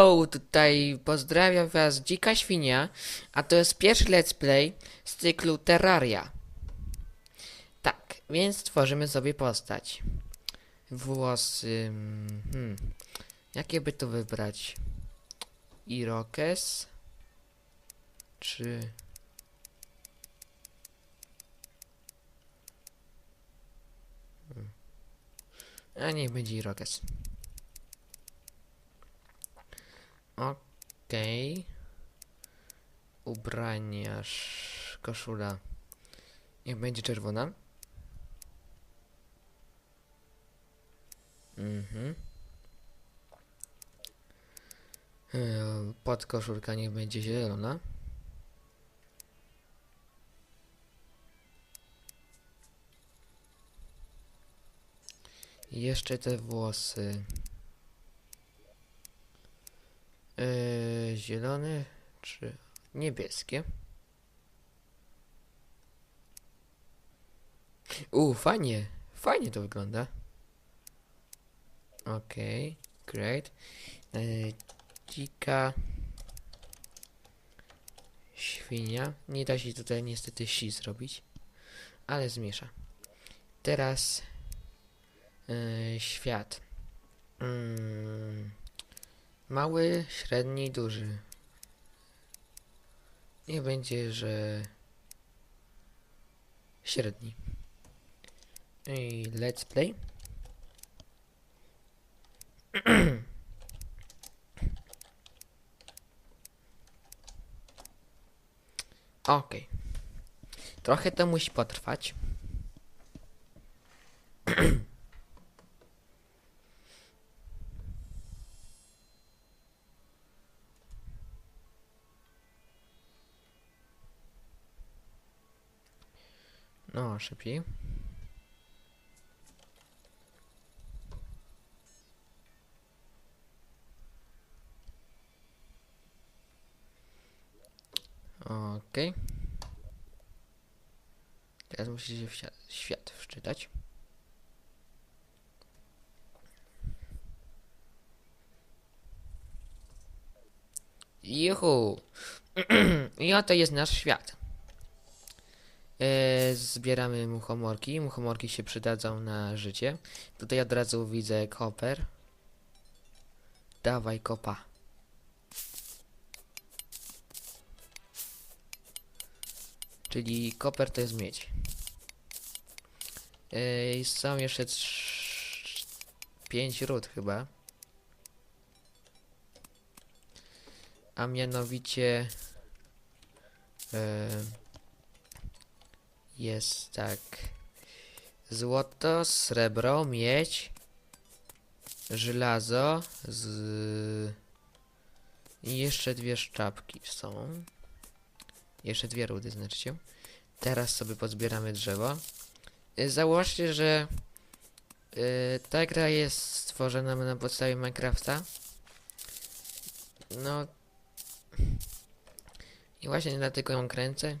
O, tutaj pozdrawiam was Dzika Świnia, a to jest pierwszy let's play z cyklu Terraria. Tak, więc tworzymy sobie postać. Włosy... mm, Hmm, jakie by tu wybrać? Irokes? Czy... Hmm. A niech będzie Irokes. Okej. Ubrania, sz- koszula. Niech będzie czerwona. Mhm. Eee, Podkoszulka niech będzie zielona. Jeszcze te włosy. Eee, zielone czy niebieskie? U, fajnie, fajnie to wygląda. Okej, great. Eee, dzika świnia. Nie da się tutaj niestety si zrobić, ale zmiesza. Teraz eee, świat. Mm. Mały, średni, duży. Niech będzie, że średni. I let's play. Okej. Trochę to musi potrwać. No, szybciej. Okej. Teraz musicie w świat wczytać. Juhu! I oto jest nasz świat. E, zbieramy muchomorki. Muchomorki się przydadzą na życie. Tutaj od razu widzę koper. Dawaj kopa. Czyli koper to jest miedź. E, są jeszcze trz- pięć ród chyba. A mianowicie e, jest tak złoto, srebro, miedź, żelazo z i jeszcze dwie szczapki są. Jeszcze dwie rudy znaczy. Teraz sobie pozbieramy drzewo. Y, Zauważcie, że y, ta gra jest stworzona na podstawie Minecrafta. No i właśnie dlatego ją kręcę.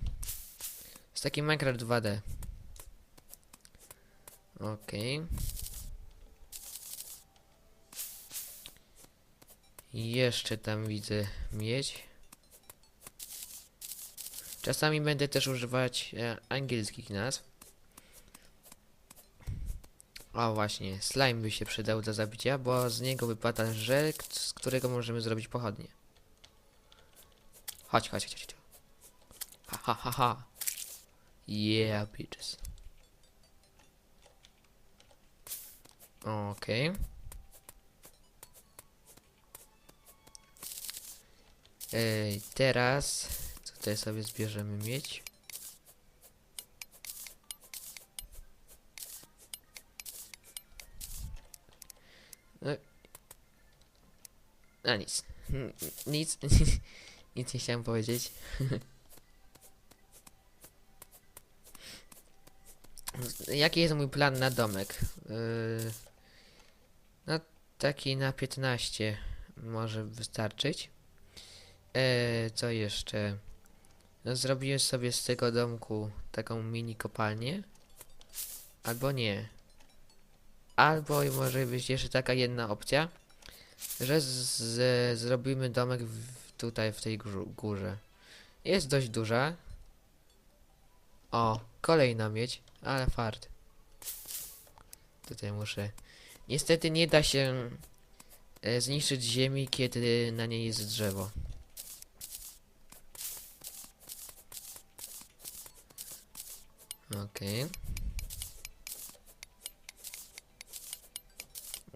Jest taki Minecraft 2D. Okej. Jeszcze tam widzę miedź. Czasami będę też używać e, angielskich nazw. O właśnie, slime by się przydał do zabicia, bo z niego wypada żel, z którego możemy zrobić pochodnie. Chodź, chodź, chodź, chodź. Ha, ha, ha, ha. Yeah, bitches. Okej. Ej, teraz tutaj sobie zbierzemy miedź. No. Nic. N- Nic. nic nie chciałem powiedzieć. Jaki jest mój plan na domek? Yy, no, taki na 15 może wystarczyć. E, co jeszcze? No, zrobiłem sobie z tego domku taką mini kopalnię. Albo nie. Albo może być jeszcze taka jedna opcja, że zrobimy domek w, tutaj w tej górze. Jest dość duża. O, kolejna miedź, ale fart. Tutaj muszę. Niestety nie da się e, zniszczyć ziemi, kiedy na niej jest drzewo. Okej.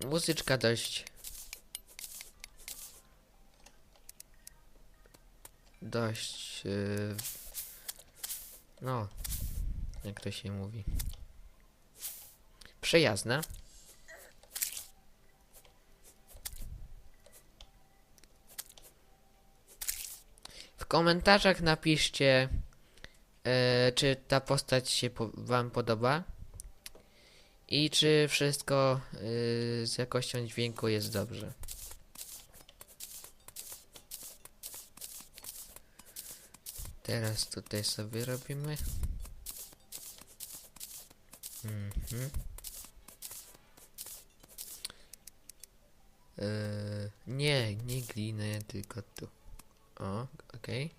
Muzyczka dość. Dość. Yy, no. Jak to się mówi? Przyjazna. W komentarzach napiszcie, e, czy ta postać się po Wam podoba i czy wszystko e, z jakością dźwięku jest dobrze. Teraz tutaj sobie robimy. Mhm. Eee, nie, nie glinę, tylko tu. O, okej.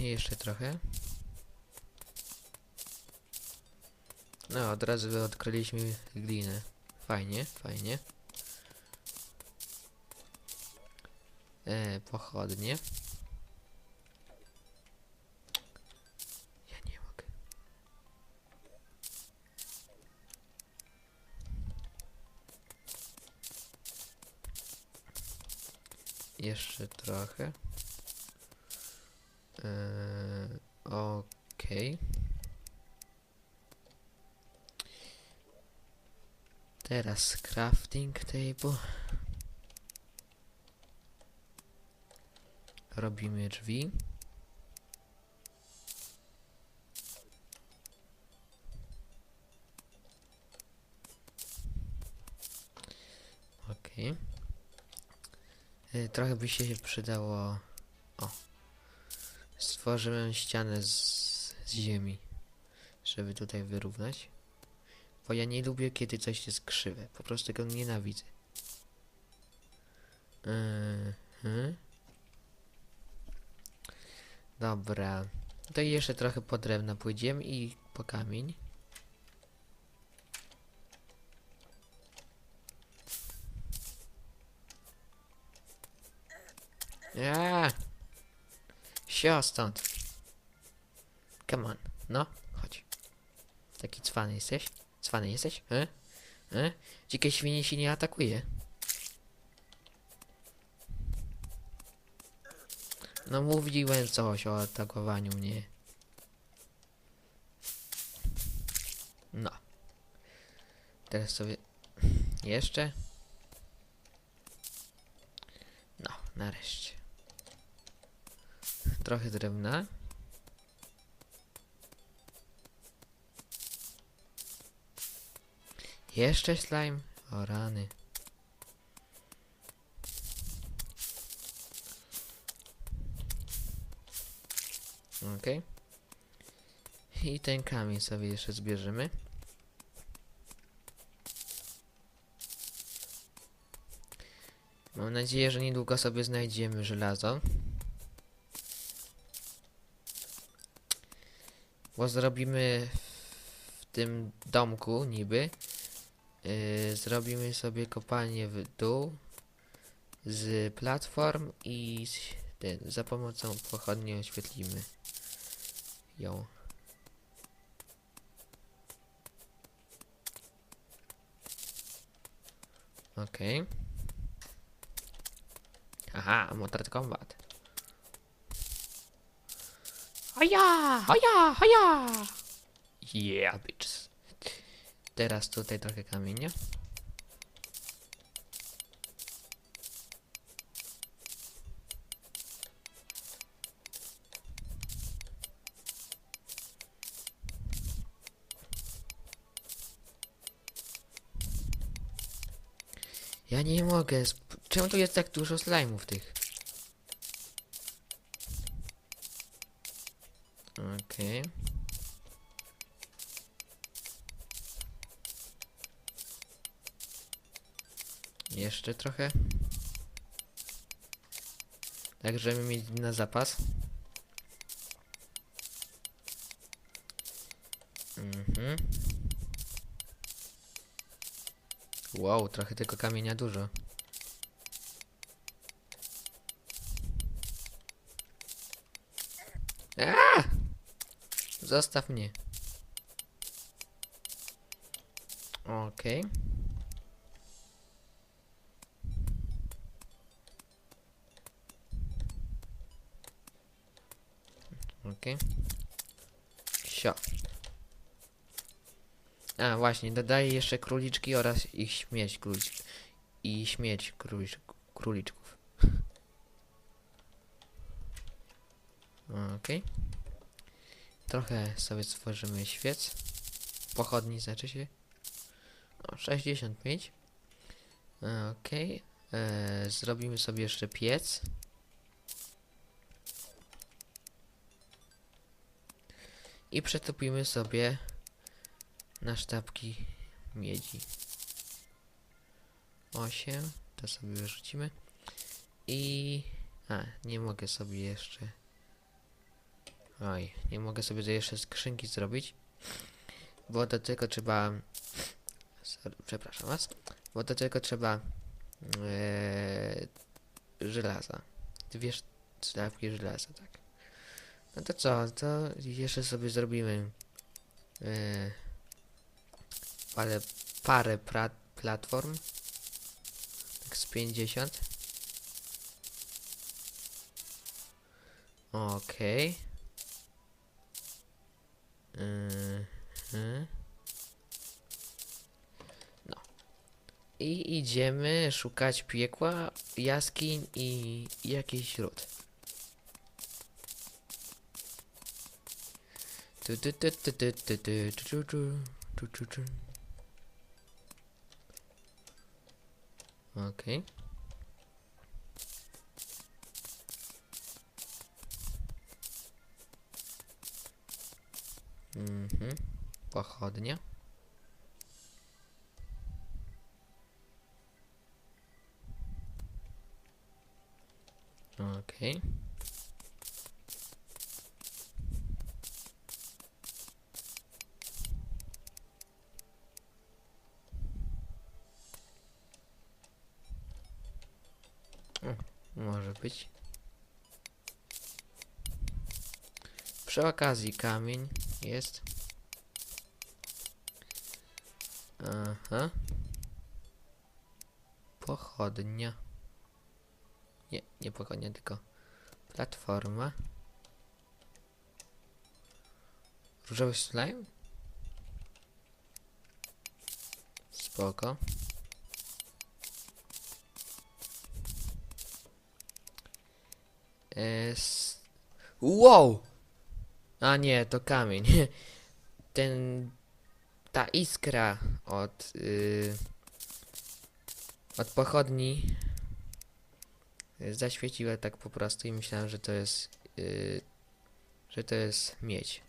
Jeszcze trochę. No, od razu odkryliśmy glinę. Fajnie, fajnie. E, pochodnie. Jeszcze trochę. Eee, Okej. Teraz crafting table. Robimy drzwi. Okej. E, Trochę by się przydało. O. Stworzyłem ścianę z, z ziemi, żeby tutaj wyrównać. Bo ja nie lubię, kiedy coś jest krzywe. Po prostu go nienawidzę. Mhm. Dobra. Tutaj jeszcze trochę po drewna pójdziemy i po kamień. Ja. Sio stąd. Come on. No, chodź. Taki cwany jesteś? Cwany jesteś? E? E? Dzikie świnie się nie atakuje. No mówiłem coś o atakowaniu mnie. No. Teraz sobie... Jeszcze? No, nareszcie. Trochę drewna. Jeszcze slime? O rany. Okej. I ten kamień sobie jeszcze zbierzemy. Mam nadzieję, że niedługo sobie znajdziemy żelazo. Bo zrobimy w tym domku niby. Yy, zrobimy sobie kopalnię w dół z platform i z, ten, za pomocą pochodni oświetlimy ją. Okej. Okay. Aha, Mortal Kombat. Oja, oja, oja! Yeah, bitches. Teraz tutaj trochę kamienia. Ja nie mogę. Czemu tu jest tak dużo slajmów tych? Okej. Jeszcze trochę. Tak, żeby mieć na zapas. Mhm. Wow, trochę tego kamienia dużo. Aaa! Zostaw mnie. Okej. Okej. Sio. A, właśnie, dodaję jeszcze króliczki oraz ich śmieć króliczki. I śmieć królicz, króliczków. Okej. Trochę sobie stworzymy świec. Pochodni znaczy się. O, 65. Okej. E, Zrobimy sobie jeszcze piec. I przetopimy sobie na sztabki miedzi. 8. To sobie wyrzucimy. I... A, nie mogę sobie jeszcze... Oj, nie mogę sobie jeszcze skrzynki zrobić. Bo do tego trzeba... Sorry, przepraszam was. Bo do tego trzeba... Eee, żelaza. Dwie sztabki żelaza, tak. No to co, to jeszcze sobie zrobimy... Eee, parę, parę pra, platform. Tak z 50. Okej. Mhm. No. I idziemy szukać piekła, jaskiń i jakiś ród. Okay. Угу. Походня. Окей. Okay. Być. Przy okazji kamień jest. Aha. Pochodnia. Nie, nie pochodnia, tylko platforma. Różowy slime? Spoko. Es... Wow! A nie, to kamień. Ten... Ta iskra od... y, od pochodni zaświeciła tak po prostu i myślałem, że to jest... y, że to jest miedź.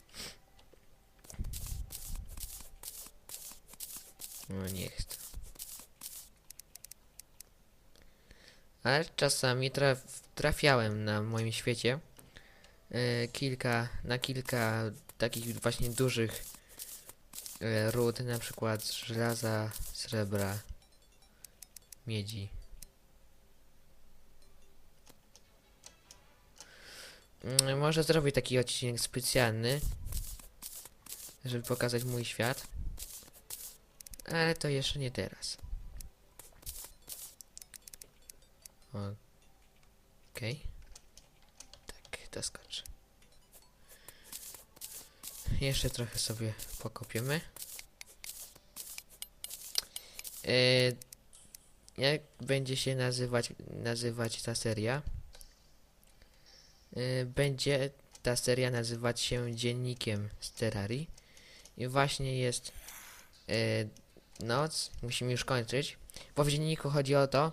No niech to. Ale czasami traf, trafiałem na moim świecie e, kilka, na kilka takich właśnie dużych e, ród, na przykład żelaza, srebra, miedzi. Mm, Może zrobię taki odcinek specjalny, żeby pokazać mój świat. Ale to jeszcze nie teraz. Tak, doskoczę. Jeszcze trochę sobie pokopiemy. E, jak będzie się nazywać, nazywać ta seria? E, będzie ta seria nazywać się Dziennikiem z Terrarii. I właśnie jest e, noc, musimy już kończyć. Bo w dzienniku chodzi o to,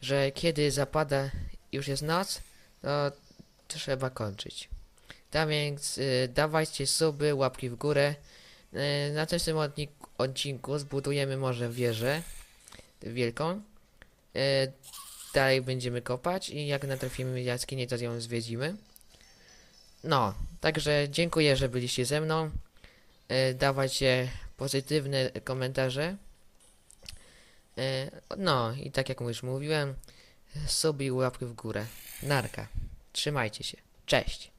że kiedy zapada już jest noc, to trzeba kończyć. Tak więc y, dawajcie suby, łapki w górę. Y, na tym odnik- odcinku zbudujemy może wieżę wielką. Y, dalej będziemy kopać i jak natrafimy jaskinię, to ją zwiedzimy. No, także dziękuję, że byliście ze mną. E, dawajcie pozytywne komentarze. E, no i tak jak już mówiłem, suby i łapky w górę. Narka. Trzymajcie się. Cześć.